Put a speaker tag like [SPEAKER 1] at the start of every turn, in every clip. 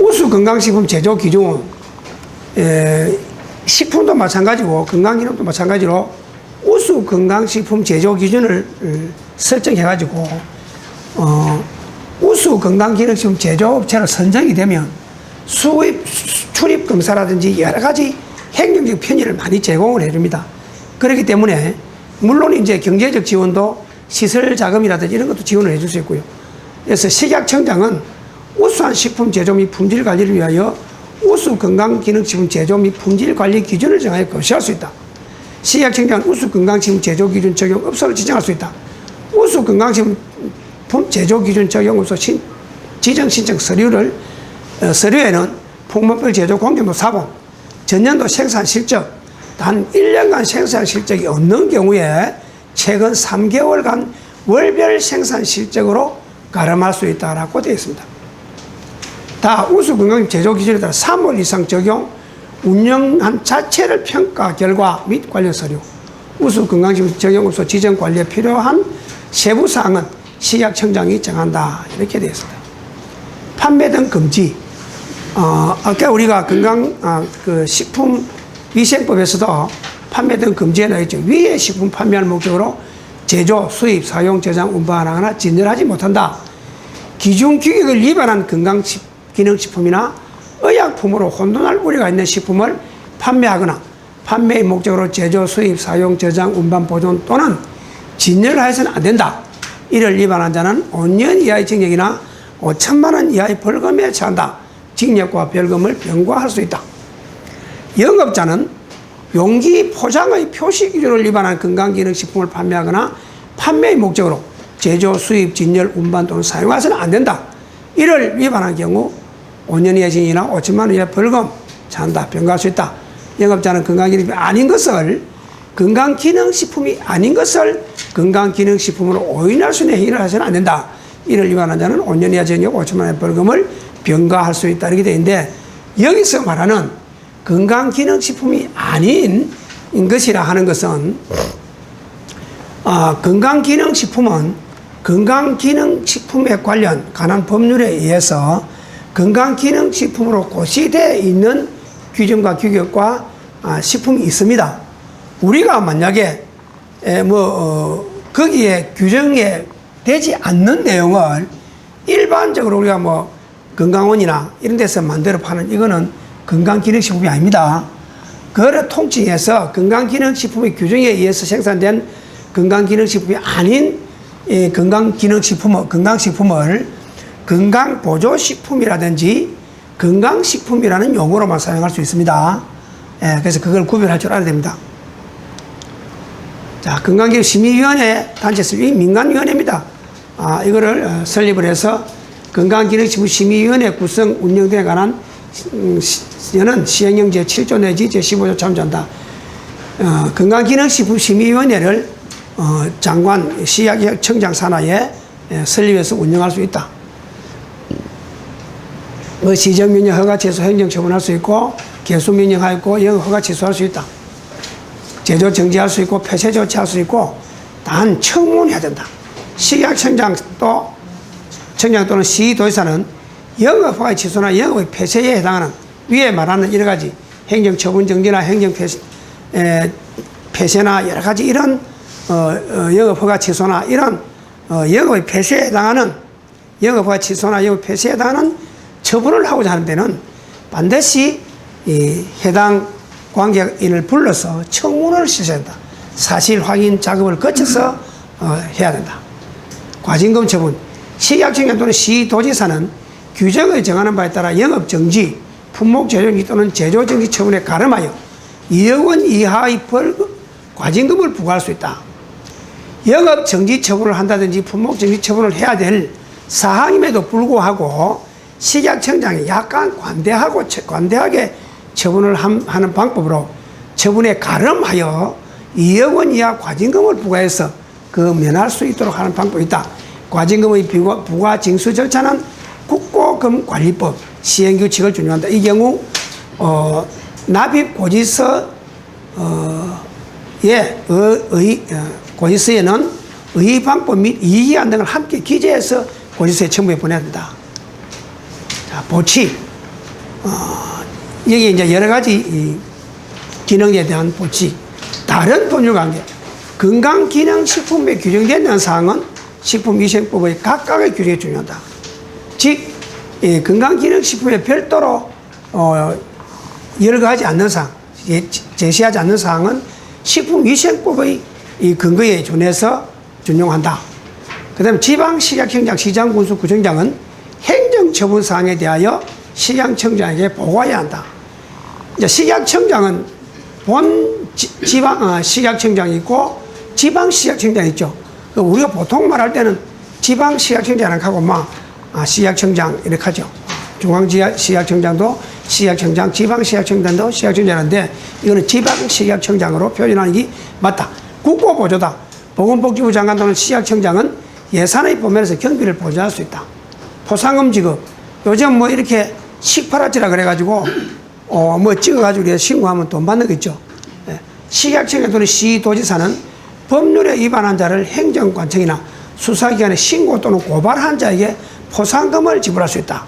[SPEAKER 1] 우수 건강식품 제조 기준은 에, 식품도 마찬가지고 건강기능도 마찬가지로 우수 건강식품 제조 기준을 어, 설정해가지고 어, 우수 건강기능식품 제조업체로 선정이 되면 수입 수- 출입 검사라든지 여러 가지 행정적 편의를 많이 제공을 해줍니다. 그렇기 때문에 물론 이제 경제적 지원도 시설 자금이라든지 이런 것도 지원을 해줄 수 있고요. 그래서 식약청장은 우수한 식품 제조 및 품질 관리를 위하여 우수 건강기능식품 제조 및 품질 관리 기준을 정하여 거시할 수 있다. 식약청장은 우수 건강식품 제조 기준 적용 업소를 지정할 수 있다. 우수 건강식품 제조 기준 적용 업소 신, 지정 신청 서류를 어, 서류에는 풍목별 제조 공정도 사본, 전년도 생산 실적, 단 1년간 생산 실적이 없는 경우에 최근 3개월간 월별 생산 실적으로 가름할 수 있다라고 되어 있습니다. 다 우수 건강 제조 기준에 따라 3월 이상 적용, 운영한 자체를 평가 결과 및 관련 서류, 우수 건강식품 적용업소 지정 관리에 필요한 세부 사항은 식약청장이 정한다 이렇게 되어 있습니다. 판매 등 금지. 어, 아까 우리가 건강 아, 그 식품 위생법에서도 판매 등 금지에 나와 있죠. 위의 식품 판매할 목적으로 제조, 수입, 사용, 저장, 운반하거나 진열하지 못한다. 기준 규격을 위반한 건강 기능식품이나 의약품으로 혼돈할 우려가 있는 식품을 판매하거나 판매의 목적으로 제조, 수입, 사용, 저장, 운반, 보존 또는 진열하여서는 안 된다. 이를 위반한 자는 5년 이하의 징역이나 5천만 원 이하의 벌금에 처한다. 징역과 벌금을 병과할 수 있다. 영업자는 용기 포장의 표시 기준을 위반한 건강기능식품을 판매하거나 판매의 목적으로 제조, 수입, 진열, 운반 또는 사용해서는 안 된다. 이를 위반한 경우 5년 이하의 징역이나 5천만 원 이하의 벌금 찬다. 병과할 수 있다. 영업자는 건강기능식품이 아닌 것을 건강기능식품이 아닌 것을 건강기능식품으로 오인할 수 있는 행위를 해서는 안 된다. 이를 위반한 자는 5년 이하 징역 5천만 원의 벌금을 병과할 수 있다. 이렇게 되어 있는데 여기서 말하는 건강기능식품이 아닌 것이라 하는 것은 아, 건강기능식품은 건강기능식품에 관련 관한 법률에 의해서 건강기능식품으로 고시되어 있는 규정과 규격과 아, 식품이 있습니다. 우리가 만약에 에, 뭐 어, 거기에 규정에 되지 않는 내용을 일반적으로 우리가 뭐 건강원이나 이런 데서 만들어 파는 이거는 건강기능식품이 아닙니다. 그를 통칭해서 건강기능식품의 규정에 의해서 생산된 건강기능식품이 아닌 이 건강기능식품을, 건강식품을 건강보조식품이라든지 건강식품이라는 용어로만 사용할 수 있습니다. 예, 그래서 그걸 구별할 줄 알아야 됩니다. 자, 건강기능심의위원회 단체에서 이 민간위원회입니다. 아, 이거를 어, 설립을 해서 건강기능심의위원회 구성 운영 등에 관한 음, 시- 는 시행령 제7조 내지 제15조 참조한다. 어, 건강기능식품심의위원회를 어, 장관, 시약청장 산하에 예, 설립해서 운영할 수 있다. 뭐 시정 명령 허가 취소 행정 처분할 수 있고 개수 명령하였고 영업 허가 취소할 수 있다. 제조 정지할 수 있고 폐쇄 조치할 수 있고 단 청문해야 된다. 식약청장 또 청장 또는 시도지사는 영업허가 취소나 영업의 폐쇄에 해당하는 위에 말하는 여러 가지 행정 처분 정지나 행정 폐쇄, 에, 폐쇄나 여러 가지 이런 어, 어, 영업허가 취소나 이런 어, 영업의 폐쇄에 해당하는 영업허가 취소나 영업 폐쇄에 해당하는 처분을 하고자 하는 데는 반드시 이 해당 관계인을 불러서 청문을 시켜야 된다. 사실 확인 작업을 거쳐서 어, 해야 된다. 과징금 처분. 식약청장 또는 시도지사는 규정을 정하는 바에 따라 영업 정지, 품목 제조기 또는 제조 정지 처분에 가름하여 2억 원 이하의 벌금, 과징금을 부과할 수 있다. 영업 정지 처분을 한다든지 품목 정지 처분을 해야 될 사항임에도 불구하고 식약청장이 약간 관대하고 처- 관대하게 처분을 함- 하는 방법으로 처분에 가름하여 2억 원 이하 과징금을 부과해서 그 면할 수 있도록 하는 방법이 있다. 과징금의 부과, 부과 징수 절차는 국고금관리법 시행규칙을 준용한다. 이 경우 어, 납입 고지서 어, 예, 의, 의, 어, 고지서에는 의의 방법 및 이의안 등을 함께 기재해서 고지서에 첨부해 보내야 된다. 자, 보치. 어, 여기 이제 여러 가지 이 기능에 대한 보치, 다른 법률 관계, 건강기능식품에 규정된 사항은 식품위생법의 각각의 규정에 준용한다. 즉, 이 건강기능식품에 별도로 어, 열거하지 않는 사항, 예, 제시하지 않는 사항은 식품위생법의 이 근거에 준해서 준용한다. 그 다음에 지방식약청장, 시장군수구청장은 행정처분 사항에 대하여 식약청장에게 보고해야 한다. 이제 식약청장은 본 지- 지방 어, 식약청장이 있고 지방 식약청장이 있죠. 그 우리가 보통 말할 때는 지방 식약청장이라고 하고 막 아, 식약청장 이렇게 하죠. 중앙 식약청장도 식약청장, 지방 식약청장도 식약청장인데 이거는 지방 식약청장으로 표현하는 게 맞다. 국고보조다. 보건복지부 장관 또는 식약청장은 예산의 범위에서 경비를 보조할 수 있다. 포상금 지급. 요즘 뭐 이렇게 식파라치라 그래가지고 어 뭐 찍어가지고 신고하면 돈 받는 거 있죠. 예. 식약청장 또는 시도지사는 법률에 위반한 자를 행정관청이나 수사기관에 신고 또는 고발한 자에게 포상금을 지불할 수 있다.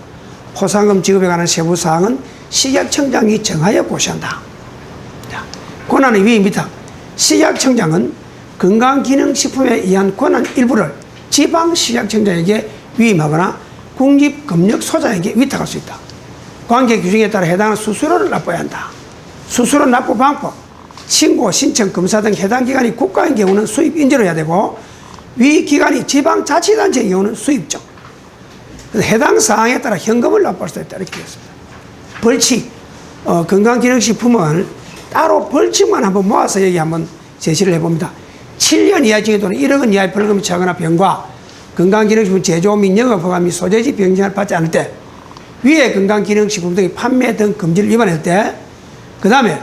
[SPEAKER 1] 포상금 지급에 관한 세부 사항은 식약청장이 정하여 고시한다. 자, 권한의 위탁. 식약청장은 건강기능식품에 의한 권한 일부를 지방식약청장에게 위임하거나 국립금력소장에게 위탁할 수 있다. 관계 규정에 따라 해당하는 수수료를 납부해야 한다. 수수료 납부 방법, 신고, 신청, 검사 등 해당 기관이 국가인 경우는 수입 인지로 해야 되고 위 기관이 지방자치단체인 경우는 수입적. 해당 사항에 따라 현금을 납부할 수 있다 이렇게 되어 있습니다. 벌칙, 어, 건강기능식품은 따로 벌칙만 한번 모아서 여기 한번 제시를 해봅니다. 7년 이하 징역 또는 1억 원 이하의 벌금이 처하거나 병과 건강기능식품 제조 및 영업 허가 및 소재지 병증을 받지 않을 때 위에 건강기능식품 등의 판매 등 금지를 위반할 때, 그 다음에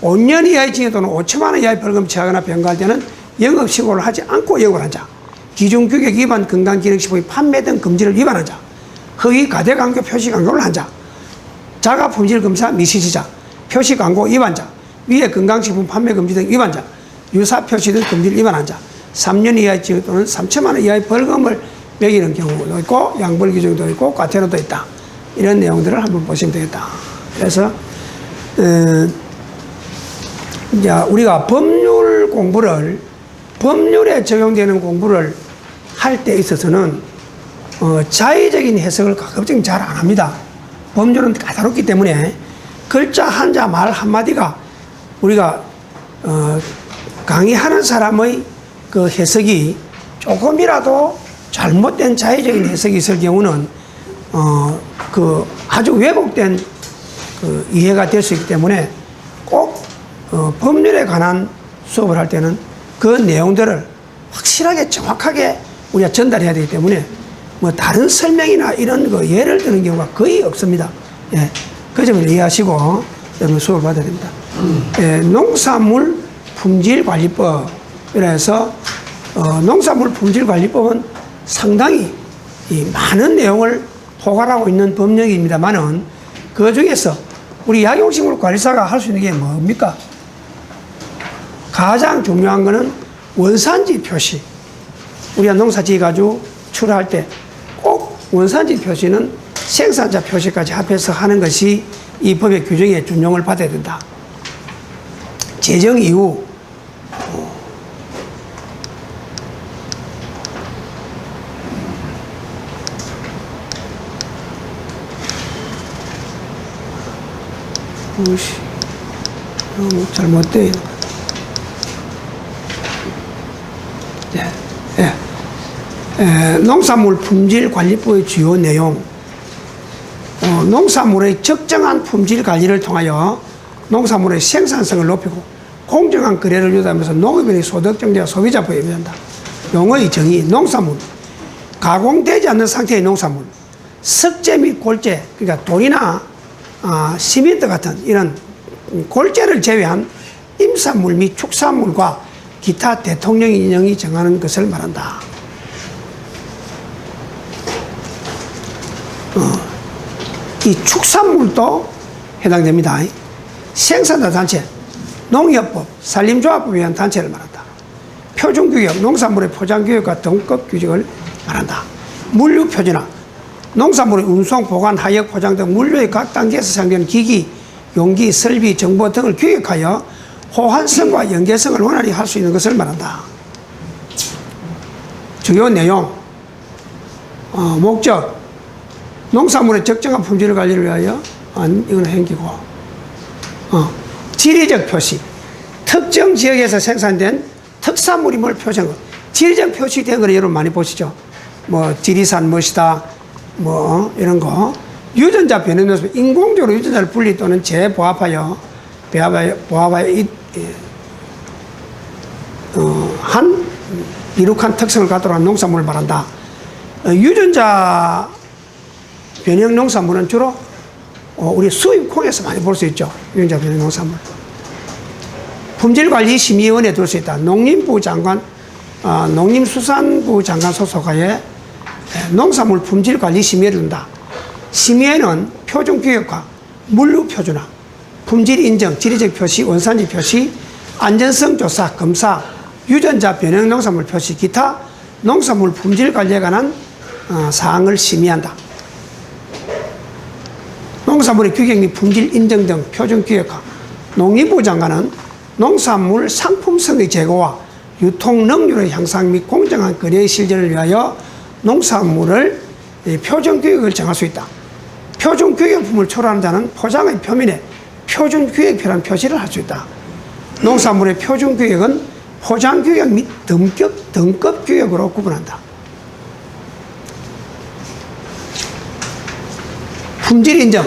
[SPEAKER 1] 5년 이하의 징역 또는 5천만 원 이하의 벌금 처하거나 병가할 때는 영업 신고를 하지 않고 영업을 한 자, 기존 규격 위반 건강기능식품의 판매 등 금지를 위반한 자, 허위 가대 광고 표시 광고를 한 자, 자가 품질 검사 미시지자, 표시 광고 위반자, 위에 건강식품 판매 금지 등 위반자, 유사 표시 등 금지를 위반한 자, 3년 이하의 징역 또는 3천만 원 이하의 벌금을 매기는 경우도 있고 양벌 규정도 있고 과태료도 있다. 이런 내용들을 한번 보시면 되겠다. 그래서 어, 이제 우리가 법률 공부를 법률에 적용되는 공부를 할 때 있어서는 어, 자의적인 해석을 가급적 잘 안 합니다. 법률은 까다롭기 때문에 글자 한자 말 한마디가 우리가 어, 강의하는 사람의 그 해석이 조금이라도 잘못된 자의적인 해석이 있을 경우는 어, 그 아주 왜곡된 그 이해가 될 수 있기 때문에 꼭 어, 법률에 관한 수업을 할 때는 그 내용들을 확실하게 정확하게 우리가 전달해야 되기 때문에 뭐 다른 설명이나 이런 거 예를 드는 경우가 거의 없습니다. 예. 그 점을 이해하시고 여러분 수업을 받아야 됩니다. 예, 농산물 품질 관리법. 이래서 어, 농산물 품질 관리법은 상당히 이 많은 내용을 포괄하고 있는 법령입니다만은 그 중에서 우리 약용식물 관리사가 할 수 있는 게 뭡니까? 가장 중요한 거는 원산지 표시. 우리가 농사 지어가지고 출하할 때 꼭 원산지 표시는 생산자 표시까지 합해서 하는 것이 이 법의 규정에 준용을 받아야 된다. 제정 이후 무시 너무 잘못돼 있는 것 같아요. 예, 예. 에, 농산물 품질 관리법의 주요 내용. 어, 농산물의 적정한 품질 관리를 통하여 농산물의 생산성을 높이고 공정한 거래를 유도하면서 농업인의 소득 증대와 소비자 보호에 위한다. 용어의 정의, 농산물. 가공되지 않는 상태의 농산물. 석재 및 골재, 그러니까 돌이나 아, 시멘트 같은 이런 골재를 제외한 임산물 및 축산물과 기타 대통령 인형이 정하는 것을 말한다. 어, 이 축산물도 해당됩니다. 생산자 단체, 농협법, 산림조합법에 의한 단체를 말한다. 표준규격, 농산물의 포장규격과 등급 규정을 말한다. 물류 표준화, 농산물의 운송, 보관, 하역, 포장 등 물류의 각 단계에서 사용되는 기기, 용기, 설비, 정보 등을 규격하여 호환성과 연계성을 원활히 할 수 있는 것을 말한다. 주요 내용, 어, 목적, 농산물의 적정한 품질 관리를 위하여, 아, 이건 행기고, 어, 지리적 표시, 특정 지역에서 생산된 특산물임을 표시한 것. 지리적 표시된 걸 여러분 많이 보시죠. 뭐 지리산 멋이다, 뭐 어, 이런 거. 유전자 변형 요소, 인공적으로 유전자를 분리 또는 재보합하여 배합하여 보합하여 이, 예, 어, 한 이룩한 특성을 갖도록 한 농산물을 말한다. 어, 유전자 변형 농산물은 주로 어, 우리 수입콩에서 많이 볼 수 있죠. 유전자 변형 농산물. 품질관리심의위원회에 둘 수 있다. 농림부 장관, 어, 농림수산부 장관 소속하에 에, 농산물 품질 관리 심의를 둔다. 심의회는 표준교육화, 물류 표준화, 품질 인정, 지리적 표시, 원산지 표시, 안전성 조사, 검사, 유전자 변형 농산물 표시, 기타 농산물 품질 관리에 관한 어, 사항을 심의한다. 농산물의 규격 및 품질 인정 등 표준 규격화. 농림부 장관은 농산물 상품성의 제고와 유통 능률의 향상 및 공정한 거래의 실현을 위하여 농산물을 이 표준 규격을 정할 수 있다. 표준 규격품을 초래하는 자는 포장의 표면에 표준 규격표라는 표시를 할 수 있다. 농산물의 표준 규격은 포장 규격 및 등급, 등급 규격으로 구분한다. 품질 인정.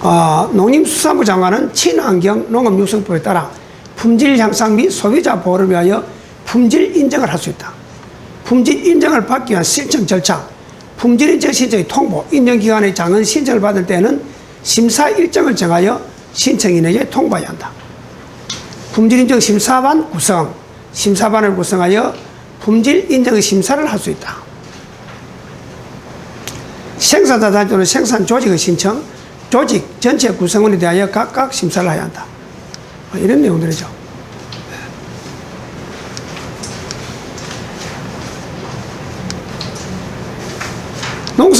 [SPEAKER 1] 어, 농림수산부 장관은 친환경 농업육성법에 따라 품질 향상 및 소비자 보호를 위하여 품질 인정을 할 수 있다. 품질 인정을 받기 위한 신청 절차, 품질 인정 신청의 통보, 인정기관의 장은 신청을 받을 때는 심사 일정을 정하여 신청인에게 통보해야 한다. 품질 인정 심사반 구성, 심사반을 구성하여 품질 인정의 심사를 할 수 있다. 생산자 단위 또는 생산 조직의 신청, 조직 전체 구성원에 대하여 각각 심사를 해야 한다. 뭐 이런 내용들이죠.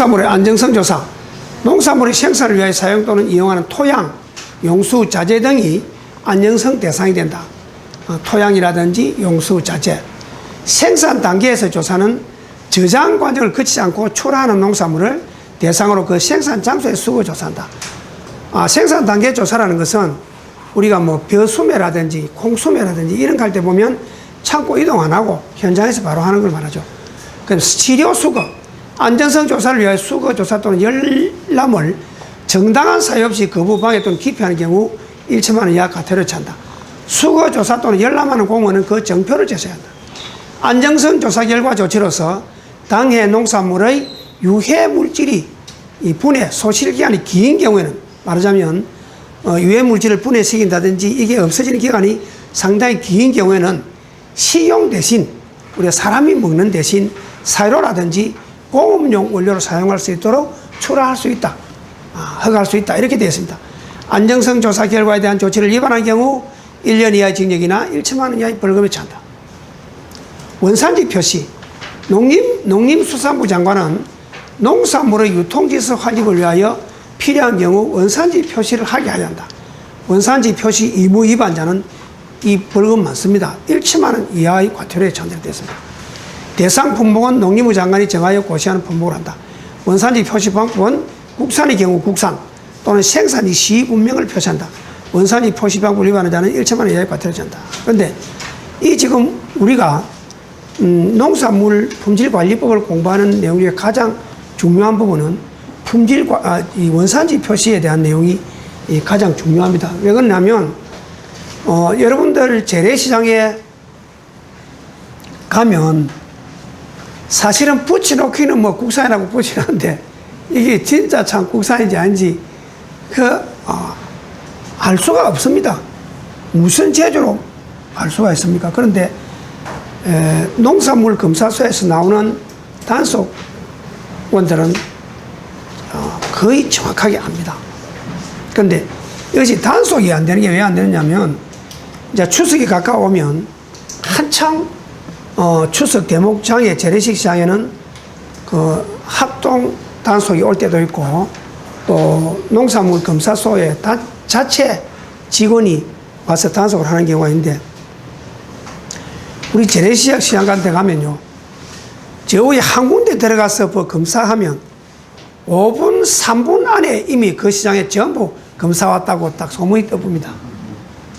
[SPEAKER 1] 농산물의 안정성 조사. 농산물의 생산을 위하여 사용 또는 이용하는 토양, 용수, 자재 등이 안정성 대상이 된다. 어, 토양이라든지 용수, 자재. 생산 단계에서 조사는 저장 과정을 거치지 않고 출하하는 농산물을 대상으로 그 생산 장소에 수거 조사한다. 아, 생산 단계 조사라는 것은 우리가 뭐 벼수매라든지 콩수매라든지 이런 거할때 보면 창고 이동 안 하고 현장에서 바로 하는 걸 말하죠. 그럼 치료 수거, 안전성 조사를 위하여 수거 조사 또는 열람을 정당한 사유 없이 거부 방해 또는 기피하는 경우 1천만 원 이하 과태료를 찬다. 수거 조사 또는 열람하는 공무원은 그 정표를 제시해야 한다. 안정성 조사 결과 조치로서 당해 농산물의 유해 물질이 이 분해 소실 기간이 긴 경우에는 말하자면 어, 유해 물질을 분해시킨다든지 이게 없어지는 기간이 상당히 긴 경우에는 식용 대신 우리가 사람이 먹는 대신 사료라든지 공업용 원료로 사용할 수 있도록 출하할 수 있다. 아, 허가할 수 있다. 이렇게 되어 있습니다. 안정성 조사 결과에 대한 조치를 위반한 경우 1년 이하의 징역이나 1천만 원 이하의 벌금에 처한다. 원산지 표시. 농림, 농림수산부 장관은 농산물의 유통지수 확립을 위하여 필요한 경우 원산지 표시를 하게 하야 한다. 원산지 표시 의무 위반자는 이 벌금 많습니다. 1천만 원 이하의 과태료에 처한되었습니다. 대상 품목은 농림부 장관이 정하여 고시하는 품목을 한다. 원산지 표시 방법은 국산의 경우 국산 또는 생산지 시 운명을 표시한다. 원산지 표시 방법 위반한 자는 1천만 원 이하의 과태료를 잔다. 그런데 이 지금 우리가 음, 농산물 품질 관리법을 공부하는 내용 중에 가장 중요한 부분은 품질 아, 이 원산지 표시에 대한 내용이 이 가장 중요합니다. 왜 그러냐면 어, 여러분들 재래시장에 가면 사실은 붙여놓기는 뭐 국산이라고 붙이는데 이게 진짜 참 국산인지 아닌지 그, 어, 알 수가 없습니다. 무슨 제조로 알 수가 있습니까? 그런데 에, 농산물 검사소에서 나오는 단속 원들은 어, 거의 정확하게 압니다. 그런데 이것이 단속이 안 되는 게 왜 안 되느냐면 이제 추석이 가까우면 한창 어, 추석 대목장에 재래식 시장에는 그 합동 단속이 올 때도 있고 또 농산물 검사소에 다 자체 직원이 와서 단속을 하는 경우가 있는데 우리 재래시장 시장 같은 데 가면요. 저기 한 군데 들어가서 뭐 검사하면 5분, 3분 안에 이미 그 시장에 전부 검사 왔다고 딱 소문이 떠봅니다.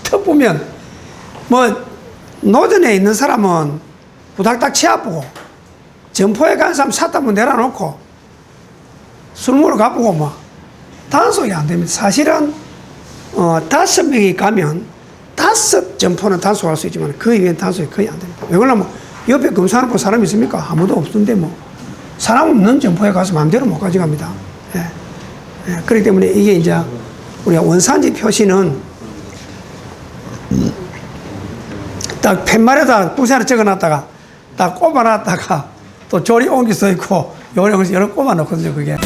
[SPEAKER 1] 떠보면 뭐 노전에 있는 사람은 부닥닥 치아보고 점포에 간 사람 샀다면 내려놓고 술 먹으러 가보고 뭐 단속이 안 됩니다. 사실은 어, 다섯 명이 가면 다섯 점포는 단속할 수 있지만 그 이외엔 단속이 거의 안 됩니다. 왜 그러냐면 옆에 검사하는 사람이 있습니까? 아무도 없는데 뭐 사람 없는 점포에 가서 마음대로 못 가져갑니다. 예. 예, 그렇기 때문에 이게 이제 우리가 원산지 표시는 딱 팻말에다 부세를 적어놨다가 딱 꼽아놨다가 또 조리 옮기 써 있고 요령을 여러 꼽아 놓거든요 그게